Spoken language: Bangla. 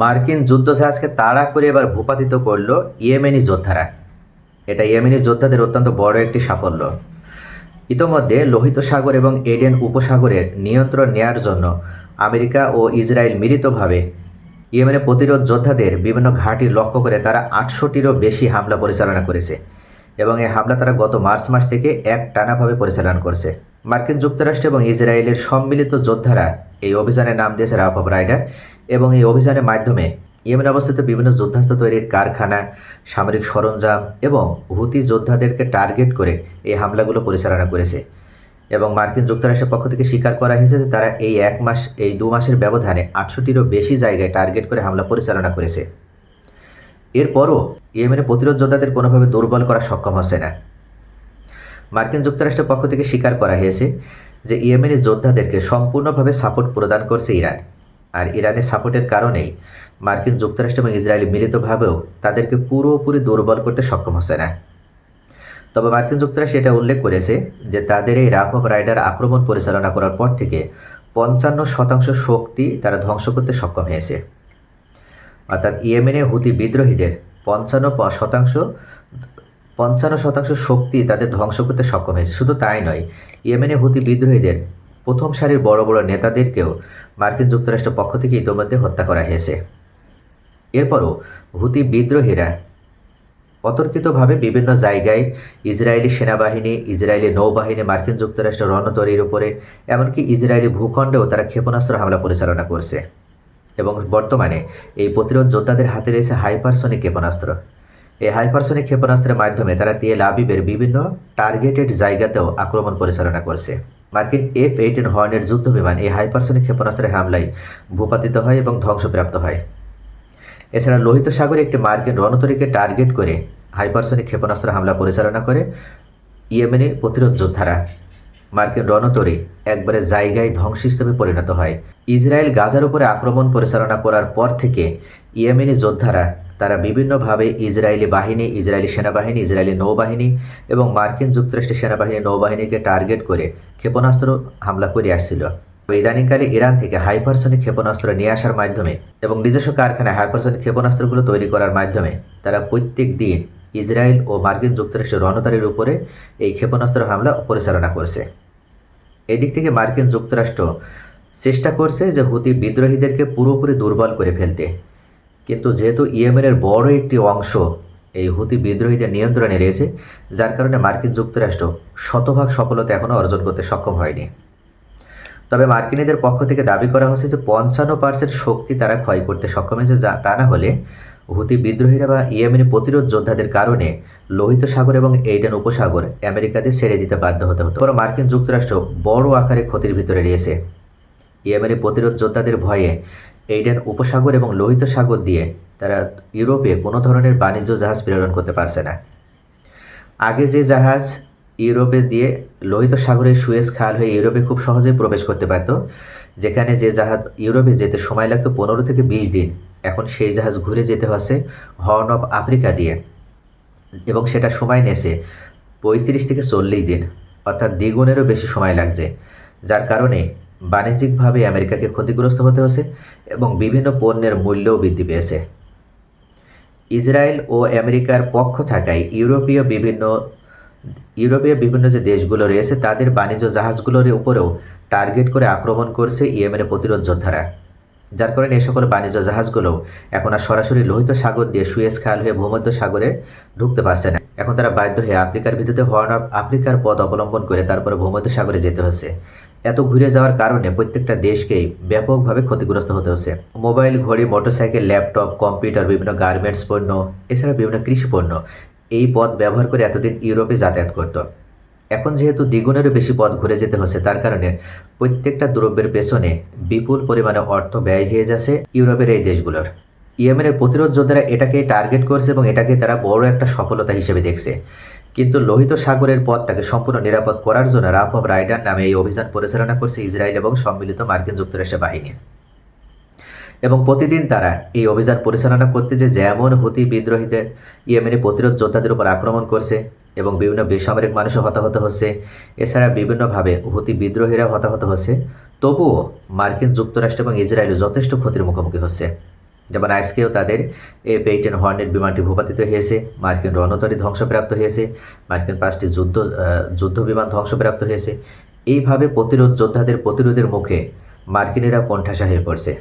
মার্কিন যুদ্ধজাহাজকে তাড়া করে এবার ভূপাতিত করল ইয়েমেনি যোদ্ধারা। এটা ইয়েমেনি যোদ্ধাদের অত্যন্ত বড় একটি সাফল্য। ইতোমধ্যে লোহিত সাগর এবং এডেন উপসাগরের নিয়ন্ত্রণ নেয়ার জন্য আমেরিকা ও ইসরায়েল মিলিতভাবে ইয়েমেনের প্রতিরোধ যোদ্ধাদের বিভিন্ন ঘাঁটি লক্ষ্য করে তারা আটশোটিরও বেশি হামলা পরিচালনা করেছে এবং এই হামলা তারা গত মার্চ মাস থেকে এক টানাভাবে পরিচালনা করছে। মার্কিন যুক্তরাষ্ট্র এবং ইসরায়েলের সম্মিলিত যোদ্ধারা এই অভিযানের নাম দিয়েছে রাফ অফ রাইডার। এবং এই অভিযানের মাধ্যমে ইয়েমেন অবস্থিত বিভিন্ন যুদ্ধাস্ত্র তৈরির কারখানা, সামরিক সরঞ্জাম এবং হুতি যোদ্ধাদেরকে টার্গেট করে এই হামলাগুলো পরিচালনা করেছে। এবং মার্কিন যুক্তরাষ্ট্রের পক্ষ থেকে স্বীকার করা হয়েছে যে তারা এই এক মাস, এই দু মাসের ব্যবধানে আটষট্টিরও বেশি জায়গায় টার্গেট করে হামলা পরিচালনা করেছে। এরপরও ইয়েমেনের প্রতিরোধ যোদ্ধাদের কোনোভাবে দুর্বল করা সক্ষম হচ্ছে না। মার্কিন যুক্তরাষ্ট্রের পক্ষ থেকে স্বীকার করা হয়েছে যে ইয়েমেনের যোদ্ধাদেরকে সম্পূর্ণভাবে সাপোর্ট প্রদান করছে ইরান। আর ইরানের সাপোর্টের কারণেই মার্কিন যুক্তরাষ্ট্র এবং ইসরায়েল মিলিতভাবেও তাদেরকে পুরোপুরি দুর্বল করতে সক্ষম হচ্ছে না। তবে মার্কিন যুক্তরাষ্ট্র এটা উল্লেখ করেছে যে তাদের এই রাফ অফ রাইডার আক্রমণ পরিচালনা করার পর থেকে পঞ্চান্ন শতাংশ শক্তি তারা ধ্বংস করতে সক্ষম হয়েছে। অর্থাৎ ইয়েমেনে হুতি বিদ্রোহীদের পঞ্চান্ন শতাংশ পঞ্চান্ন শতাংশ শক্তি তাদের ধ্বংস করতে সক্ষম হয়েছে। শুধু তাই নয়, ইয়েমেনে হুতি বিদ্রোহীদের প্রথম সারির বড় বড় নেতাদেরকেও মার্কিন যুক্তরাষ্ট্রের পক্ষ থেকে ইতিমধ্যে হত্যা করা হয়েছে। এরপরও হুতি বিদ্রোহীরা অতর্কিতভাবে বিভিন্ন জায়গায় ইসরায়েলি সেনাবাহিনী, ইসরায়েলি নৌবাহিনী, মার্কিন যুক্তরাষ্ট্রের রণতরীর উপরে, এমনকি ইসরায়েলি ভূখণ্ডেও তারা ক্ষেপণাস্ত্র হামলা পরিচালনা করছে। এবং বর্তমানে এই প্রতিরোধ যোদ্ধাদের হাতে রয়েছে হাইপারসনিক ক্ষেপণাস্ত্র। এই হাইপারসনিক ক্ষেপণাস্ত্রের মাধ্যমে তারা তেল আবিবের বিভিন্ন টার্গেটেড জায়গাতেও আক্রমণ পরিচালনা করছে। মার্কিন এফ এইটিন হর্নের যুদ্ধ বিমান এই হাইপারসনিক ক্ষেপণাস্ত্রের হামলায় ভূপাতিত হয় এবং ধ্বংসপ্রাপ্ত হয়। এছাড়া লোহিত সাগরে একটি মার্কিন রণতরীকে টার্গেট করে হাইপারসনিক ক্ষেপণাস্ত্র হামলা পরিচালনা করে ইয়েমেনি প্রতিরোধ যোদ্ধারা। মার্কিন রণতরী একবারে জায়গায় ধ্বংসস্তূপে পরিণত হয়। ইসরায়েল গাজার উপরে আক্রমণ পরিচালনা করার পর থেকে ইয়েমেনি যোদ্ধারা তারা বিভিন্নভাবে ইসরায়েলি বাহিনী, ইসরায়েলি সেনাবাহিনী, ইসরায়েলি নৌবাহিনী এবং মার্কিন যুক্তরাষ্ট্রের সেনাবাহিনী, নৌবাহিনীকে টার্গেট করে ক্ষেপণাস্ত্র হামলা করে আসছিল। ইদানিংকালে ইরান থেকে হাইপারসনিক ক্ষেপণাস্ত্র নিয়ে আসার মাধ্যমে এবং নিজস্ব কারখানায় হাইপারসনিক ক্ষেপণাস্ত্রগুলো তৈরি করার মাধ্যমে তারা প্রত্যেক দিন ইসরায়েল ও মার্কিন যুক্তরাষ্ট্রের রণতারীর উপরে এই ক্ষেপণাস্ত্র হামলা পরিচালনা করছে। এদিক থেকে মার্কিন যুক্তরাষ্ট্র চেষ্টা করছে যে হুতি বিদ্রোহীদেরকে পুরোপুরি দুর্বল করে ফেলতে। কিন্তু যেহেতু ইয়েমেনের বড় একটি অংশ এই হুতি বিদ্রোহীদের নিয়ন্ত্রণে রয়েছে, যার কারণে মার্কিন যুক্তরাষ্ট্র শতভাগ সফলতা এখনও অর্জন করতে সক্ষম হয়নি। তবে মার্কিনীদের পক্ষ থেকে দাবি করা হচ্ছে যে পঞ্চান্ন পার্সেন্ট শক্তি তারা ক্ষয় করতে সক্ষম হয়েছে, যা তা না হলে হুতি বিদ্রোহীরা বা ইয়েমেনি প্রতিরোধ যোদ্ধাদের কারণে লোহিত সাগর এবং এইডেন উপসাগর আমেরিকাতে ছেড়ে দিতে বাধ্য হতে হতো। পরে মার্কিন যুক্তরাষ্ট্র বড় আকারে ক্ষতির ভিতরে রয়েছে। ইয়েমেনি প্রতিরোধ যোদ্ধাদের ভয়ে এইডেন উপসাগর এবং লোহিত সাগর দিয়ে তারা ইউরোপে কোনো ধরনের বাণিজ্য জাহাজ প্রেরণ করতে পারছে না। আগে যে জাহাজ ইউরোপে দিয়ে লোহিত সাগরের সুয়েজ খাল হয়ে ইউরোপে খুব সহজেই প্রবেশ করতে পারত, যেখানে যে জাহাজ ইউরোপে যেতে সময় লাগতো পনেরো থেকে বিশ দিন। এখন সেই জাহাজ ঘুরে যেতে হচ্ছে হর্ন অফ আফ্রিকা দিয়ে এবং সেটা সময় নেছে পঁয়ত্রিশ থেকে চল্লিশ দিন, অর্থাৎ দ্বিগুণেরও বেশি সময় লাগছে। যার কারণে বাণিজ্যিকভাবে আমেরিকাকে ক্ষতিগ্রস্ত হতে হচ্ছে এবং বিভিন্ন পণ্যের মূল্যও বৃদ্ধি পেয়েছে। ইসরায়েল ও আমেরিকার পক্ষ থাকায় ইউরোপীয় বিভিন্ন ইউরোপীয় বিভিন্ন যে দেশগুলো রয়েছে, তাদের বাণিজ্য জাহাজগুলোর উপরেও টার্গেট করে আক্রমণ করছে ইয়েমেনের প্রতিরোধ যোদ্ধারা। যার কারণে এই সকল বাণিজ্য জাহাজগুলো এখন আর সরাসরি লোহিত সাগর দিয়ে সুয়েজ খাল হয়ে ভূমধ্য সাগরে ঢুকতে পারছে না। এখন তারা বাধ্য হয়ে আফ্রিকার ভিত্তিতে হর্ন অফ আফ্রিকার পথ অবলম্বন করে তারপরে ভূমধ্য সাগরে যেতে হচ্ছে। এত ঘুরে যাওয়ার কারণে প্রত্যেকটা দেশকেই ব্যাপকভাবে ক্ষতিগ্রস্ত হতে হচ্ছে। মোবাইল ঘড়ি, মোটরসাইকেল, ল্যাপটপ, কম্পিউটার, বিভিন্ন গার্মেন্টস পণ্য, এছাড়া বিভিন্ন কৃষি পণ্য এই পথ ব্যবহার করে এতদিন ইউরোপে যাতায়াত করত। এখন যেহেতু দ্বিগুণেরও বেশি পথ ঘুরে যেতে হচ্ছে, তার কারণে প্রত্যেকটা দ্রব্যের পেছনে বিপুল পরিমাণে অর্থ ব্যয় হয়ে যাচ্ছে ইউরোপের এই দেশগুলোর। ইয়েমেনের প্রতিরোধ যোদ্ধারা এটাকে টার্গেট করছে এবং এটাকে তারা বড় একটা সফলতা হিসেবে দেখছে। কিন্তু লোহিত সাগরের পথটাকে সম্পূর্ণ নিরাপদ করার জন্য রাফ অফ রাইডার নামে এই অভিযান পরিচালনা করছে ইসরায়েল এবং সম্মিলিত মার্কিন যুক্তরাষ্ট্র বাহিনী। এবং প্রতিদিন তারা এই অভিযান পরিচালনা করতে যে যেমন হুতি বিদ্রোহীদের ইয়েমেনি প্রতিরোধ যোদ্ধাদের উপর আক্রমণ করছে এবং বিভিন্ন বেসামরিক মানুষও হতাহত হচ্ছে, এছাড়া বিভিন্নভাবে হুতি বিদ্রোহীরা হতাহত হচ্ছে, তবুও মার্কিন যুক্তরাষ্ট্র এবং ইসরায়েল যথেষ্ট ক্ষতির মুখোমুখি হচ্ছে। যেমন আজকেও তাদের এ পেইটেন হর্নেট বিমানটি ভূপাতিত হয়েছে, মার্কিন রণতরী ধ্বংসপ্রাপ্ত হয়েছে, মার্কিন পাঁচটি যুদ্ধ যুদ্ধ বিমান ধ্বংসপ্রাপ্ত হয়েছে। এইভাবে প্রতিরোধ যোদ্ধাদের প্রতিরোধের মুখে মার্কিনেরা কণ্ঠাসা হয়ে পড়ছে।